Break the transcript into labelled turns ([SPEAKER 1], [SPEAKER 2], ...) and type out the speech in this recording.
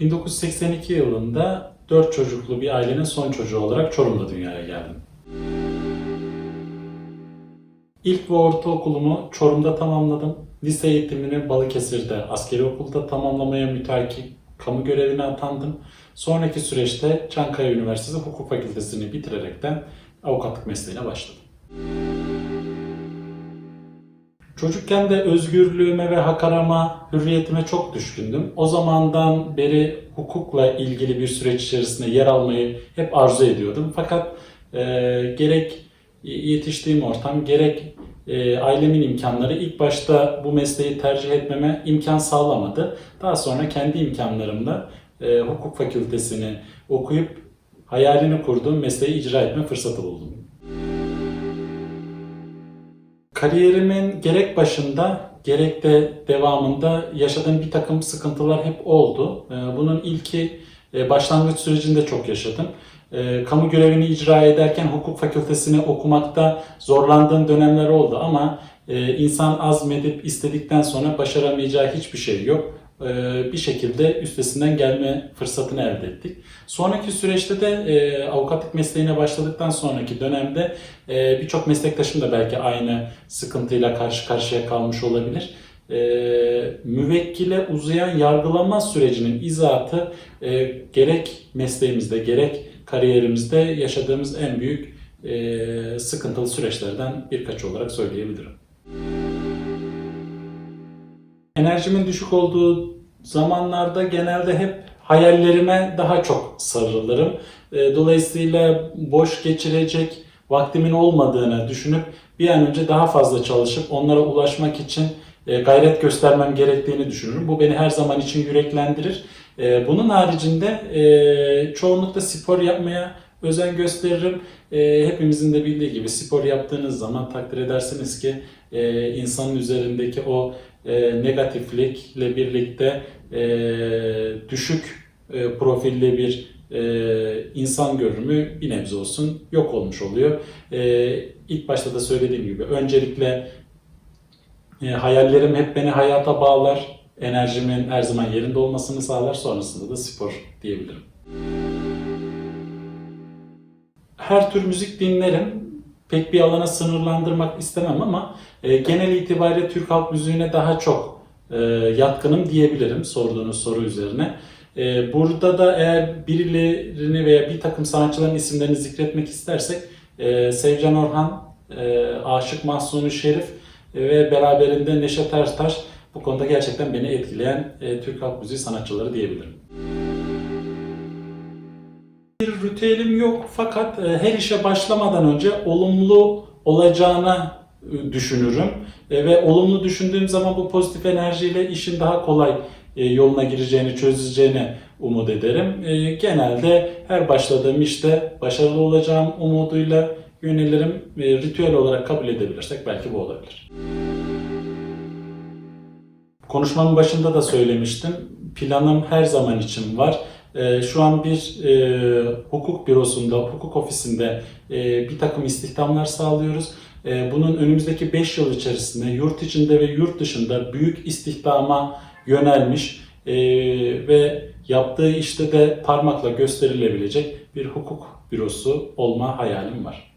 [SPEAKER 1] 1982 yılında 4 çocuklu bir ailenin son çocuğu olarak Çorum'da dünyaya geldim. İlk ve ortaokulumu Çorum'da tamamladım. Lise eğitimini Balıkesir'de askeri okulda tamamlamaya müteakip kamu görevine atandım. Sonraki süreçte Çankaya Üniversitesi Hukuk Fakültesini bitirerekten avukatlık mesleğine başladım. Çocukken de özgürlüğüme ve hak arama, hürriyetime çok düşkündüm. O zamandan beri hukukla ilgili bir süreç içerisinde yer almayı hep arzu ediyordum. Fakat e, gerek yetiştiğim ortam, gerek e, ailemin imkanları ilk başta bu mesleği tercih etmeme imkan sağlamadı. Daha sonra kendi imkanlarımla e, hukuk fakültesini okuyup hayalini kurduğum mesleği icra etme fırsatı buldum. Kariyerimin gerek başında gerek de devamında yaşadığım bir takım sıkıntılar hep oldu. Ee, Bunun ilki e, başlangıç sürecinde çok yaşadım. Ee, Kamu görevini icra ederken hukuk fakültesini okumakta zorlandığım dönemler oldu ama e, insan azmedip istedikten sonra başaramayacağı hiçbir şey yok. Ee, Bir şekilde üstesinden gelme fırsatını elde ettik. Sonraki süreçte de e, avukatlık mesleğine başladıktan sonraki dönemde e, birçok meslektaşım da belki aynı sıkıntıyla karşı karşıya kalmış olabilir. E, müvekkile uzayan yargılama sürecinin izahatı e, gerek mesleğimizde gerek kariyerimizde yaşadığımız en büyük e, sıkıntılı süreçlerden birkaç olarak söyleyebilirim. Enerjimin düşük olduğu zamanlarda genelde hep hayallerime daha çok sarılırım. E, Dolayısıyla boş geçirecek vaktimin olmadığını düşünüp bir an önce daha fazla çalışıp onlara ulaşmak için e, gayret göstermem gerektiğini düşünürüm. Bu beni her zaman için yüreklendirir. E, Bunun haricinde e, çoğunlukla spor yapmaya özen gösteririm. E, Hepimizin de bildiği gibi spor yaptığınız zaman takdir edersiniz ki e, insanın üzerindeki o e, negatiflikle birlikte düşük profilli bir insan görünümü bir nebze olsun yok olmuş oluyor. E, ilk başta da söylediğim gibi öncelikle hayallerim hep beni hayata bağlar, enerjimin her zaman yerinde olmasını sağlar, sonrasında da spor diyebilirim. Her tür müzik dinlerim. Pek bir alana sınırlandırmak istemem ama e, genel itibariyle Türk halk müziğine daha çok e, yatkınım diyebilirim sorduğunuz soru üzerine. E, burada da eğer birilerini veya bir takım sanatçıların isimlerini zikretmek istersek e, Sevcan Orhan, e, Aşık Mahsuni Şerif e, ve beraberinde Neşet Ertaş bu konuda gerçekten beni etkileyen e, Türk halk müziği sanatçıları diyebilirim. Bir ritüelim yok fakat e, her işe başlamadan önce olumlu olacağına e, düşünürüm. E, Ve olumlu düşündüğüm zaman bu pozitif enerjiyle işin daha kolay e, yoluna gireceğini, çözüleceğini umut ederim. E, Genelde her başladığım işte başarılı olacağım umuduyla yönelirim. E, Ritüel olarak kabul edebilirsek belki bu olabilir. Konuşmamın başında da söylemiştim. Planım her zaman için var. Ee, Şu an bir e, hukuk bürosunda, hukuk ofisinde e, bir takım istihdamlar sağlıyoruz. E, bunun önümüzdeki 5 yıl içerisinde yurt içinde ve yurt dışında büyük istihdama yönelmiş e, ve yaptığı işte de parmakla gösterilebilecek bir hukuk bürosu olma hayalim var.